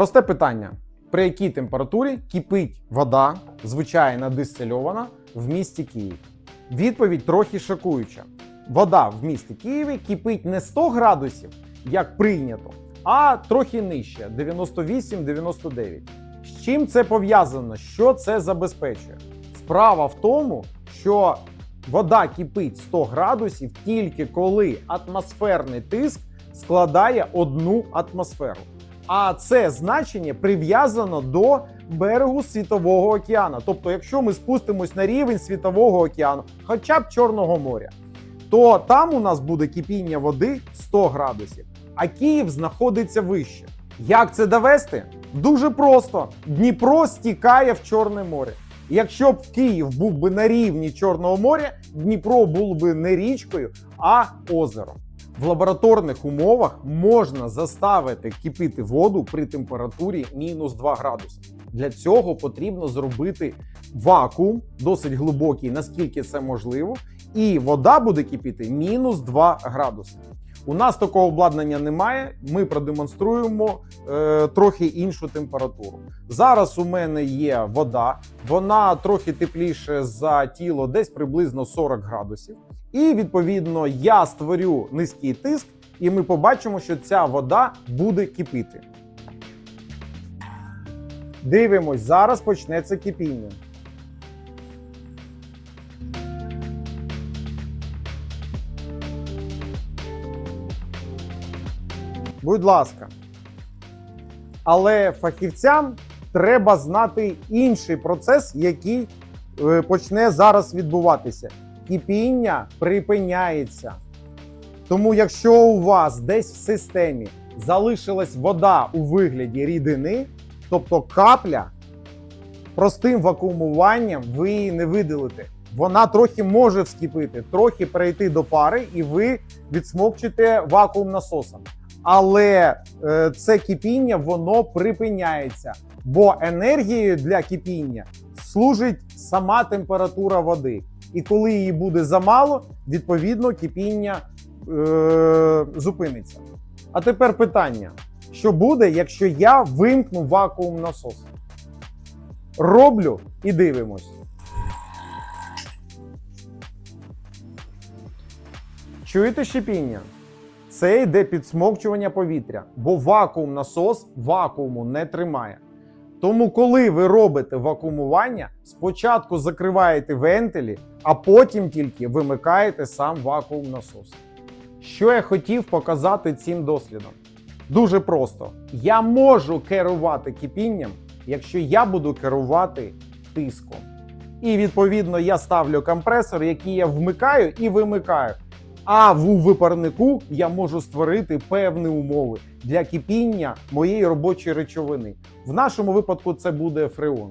Просте питання: при якій температурі кипить вода, звичайна дистильована, в місті Київ? Відповідь трохи шокуюча. Вода в місті Києві кипить не 100 градусів, як прийнято, а трохи нижче 98-99. З чим це пов'язано? Що це забезпечує? Справа в тому, що вода кипить 100 градусів тільки коли атмосферний тиск складає одну атмосферу. А це значення прив'язано до берегу світового океану. Тобто, якщо ми спустимось на рівень світового океану, хоча б Чорного моря, то там у нас буде кипіння води 100 градусів, а Київ знаходиться вище. Як це довести? Дуже просто: Дніпро стікає в Чорне море. Якщо б Київ був би на рівні Чорного моря, Дніпро був би не річкою, а озером. В лабораторних умовах можна заставити кипіти воду при температурі мінус 2 градуси. Для цього потрібно зробити вакуум досить глибокий, наскільки це можливо, і вода буде кипіти мінус 2 градуси. У нас такого обладнання немає. Ми продемонструємо е, трохи іншу температуру. Зараз у мене є вода, вона трохи тепліше за тіло, десь приблизно 40 градусів. І відповідно я створю низький тиск, і ми побачимо, що ця вода буде кипіти. Дивимось, зараз почнеться кипіння. Будь ласка. Але фахівцям треба знати інший процес, який е, почне зараз відбуватися. Кипіння припиняється. Тому, якщо у вас десь в системі залишилась вода у вигляді рідини, тобто капля, простим вакуумуванням ви її не видалите. Вона трохи може вскипити, трохи перейти до пари, і ви відсмокчите вакуум насосом. Але е, це кипіння воно припиняється, бо енергією для кипіння служить сама температура води. І коли її буде замало, відповідно кипіння е, зупиниться. А тепер питання: що буде, якщо я вимкну вакуум насос? Роблю і дивимось. Чуєте шипіння? Це йде підсмокчування повітря, бо вакуум насос вакууму не тримає. Тому, коли ви робите вакуумування, спочатку закриваєте вентилі, а потім тільки вимикаєте сам вакуум насос. Що я хотів показати цим дослідом? Дуже просто: я можу керувати кипінням, якщо я буду керувати тиском. І відповідно я ставлю компресор, який я вмикаю і вимикаю. А в випарнику я можу створити певні умови для кипіння моєї робочої речовини. В нашому випадку це буде фреон.